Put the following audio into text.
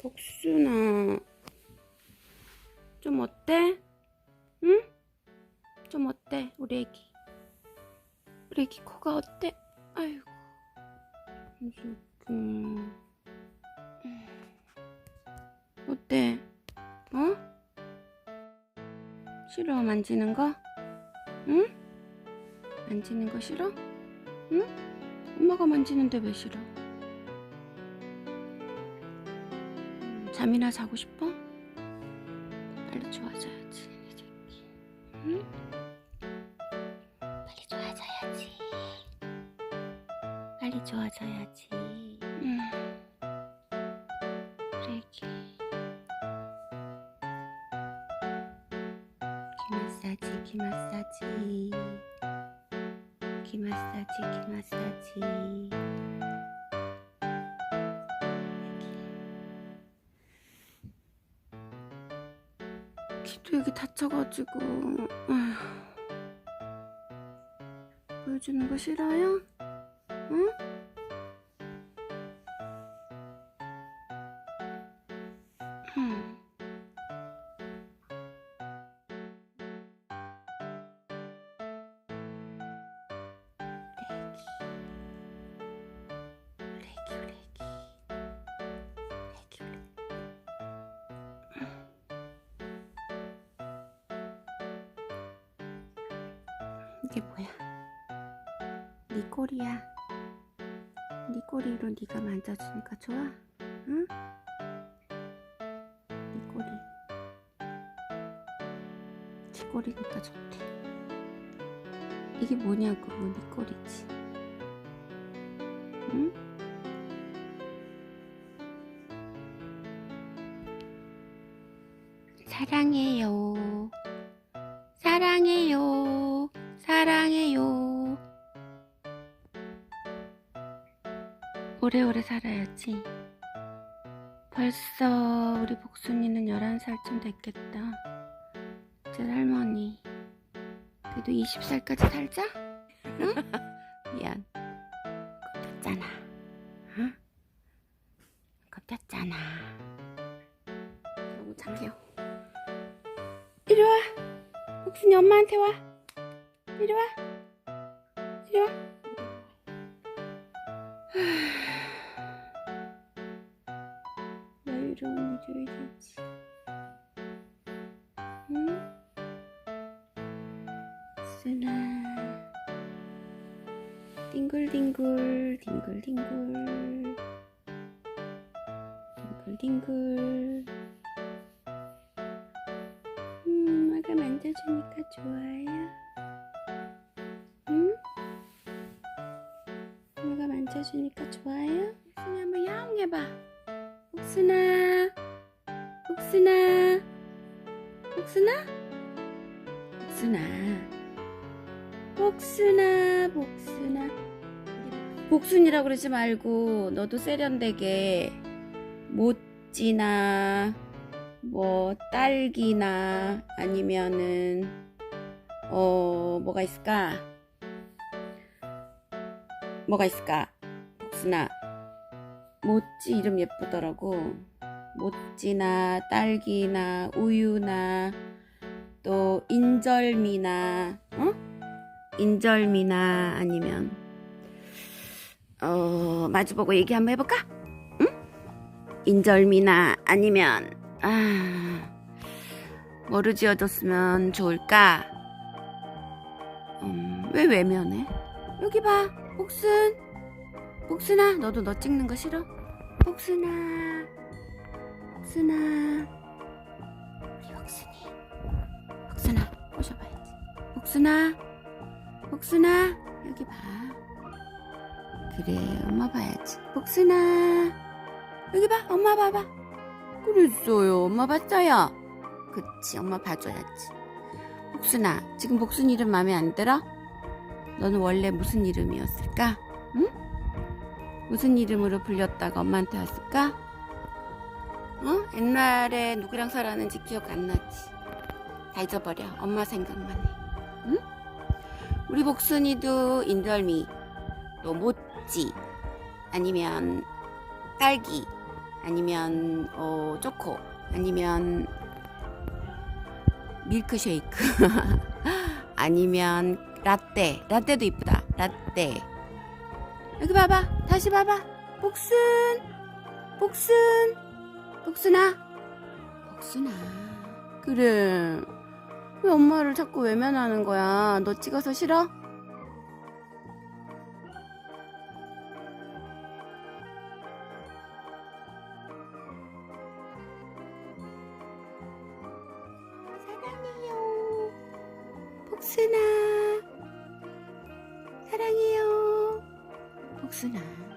복순아. 좀 어때? 응? 좀 어때? 우리 애기. 우리 애기 코가 어때? 아이고. 무슨 어때? 어? 싫어 만지는 거? 응? 만지는 거 싫어? 응? 엄마가 만지는데 왜 싫어? 잠이나 자고 싶어? 빨리 좋아져야지 이 새끼 응? 빨리 좋아져야지 빨리 좋아져야지 응. 애기 귀 마사지 귀 마사지 귀 마사지 귀 마사지 귀도 여기 다쳐가지고 아휴. 보여주는 거 싫어요? 응? 음. 이게 뭐야? 네 꼬리야. 네 꼬리로 네가 만져주니까 좋아? 응? 네 꼬리. 네 꼬리니까 좋대. 이게 뭐냐고, 네 꼬리지. 응? 사랑해요. 사랑해요. 오래오래 살아야지. 벌써 우리 복순이는 11살쯤 됐겠다. 제 할머니. 그래도 20살까지 살자? 응? 미안. 겁겼잖아. 응? 겁겼잖아. 너무 착해요. 이리 와. 복순이 엄마한테 와. 이리 와. 이리 와. 여유로운 일요일이지. 응? 쓰나. 딩글딩글, 딩글딩글. 딩글딩글. 음, 엄마가 만져주니까 좋아요. 응? 엄마가 만져주니까 좋아요? 복순이 한번 야옹 해봐. 복순아, 복순아, 복순아, 복순아, 복순아, 복순아. 복순이라고 그러지 말고 너도 세련되게 모찌나 뭐 딸기나 아니면은 어 뭐가 있을까? 뭐가 있을까? 복순아 모찌 이름 예쁘더라고. 모찌나 딸기나 우유나 또 인절미나 어? 인절미나 아니면 어 마주보고 얘기 한번 해볼까? 응? 인절미나 아니면 아 뭐를 지어줬으면 좋을까? 음, 왜 외면해? 여기 봐, 복순. 복순아, 너도 너 찍는 거 싫어? 복순아, 복순아, 우리 복순이, 복순아, 꼬셔봐야지. 복순아, 복순아, 여기 봐. 그래, 엄마 봐야지. 복순아, 여기 봐, 엄마 봐봐. 그랬어요, 엄마 봤어요. 그치, 엄마 봐줘야지. 복순아, 지금 복순 이름 마음에 안 들어? 너는 원래 무슨 이름이었을까? 응? 무슨 이름으로 불렸다가 엄마한테 왔을까? 어? 옛날에 누구랑 살았는지 기억 안 나지. 다 잊어버려. 엄마 생각만 해. 응? 우리 복순이도 인절미, 또 모찌, 아니면 딸기, 아니면 어, 초코. 아니면 밀크쉐이크. 아니면 라떼. 라떼도 이쁘다. 라떼. 여기 봐봐. 다시 봐봐. 복순. 복순 복순아? 복순아. 그래. 왜 엄마를 자꾸 외면하는 거야? 너 찍어서 싫어? 사랑해요. 복순아. 사랑해요. 복순아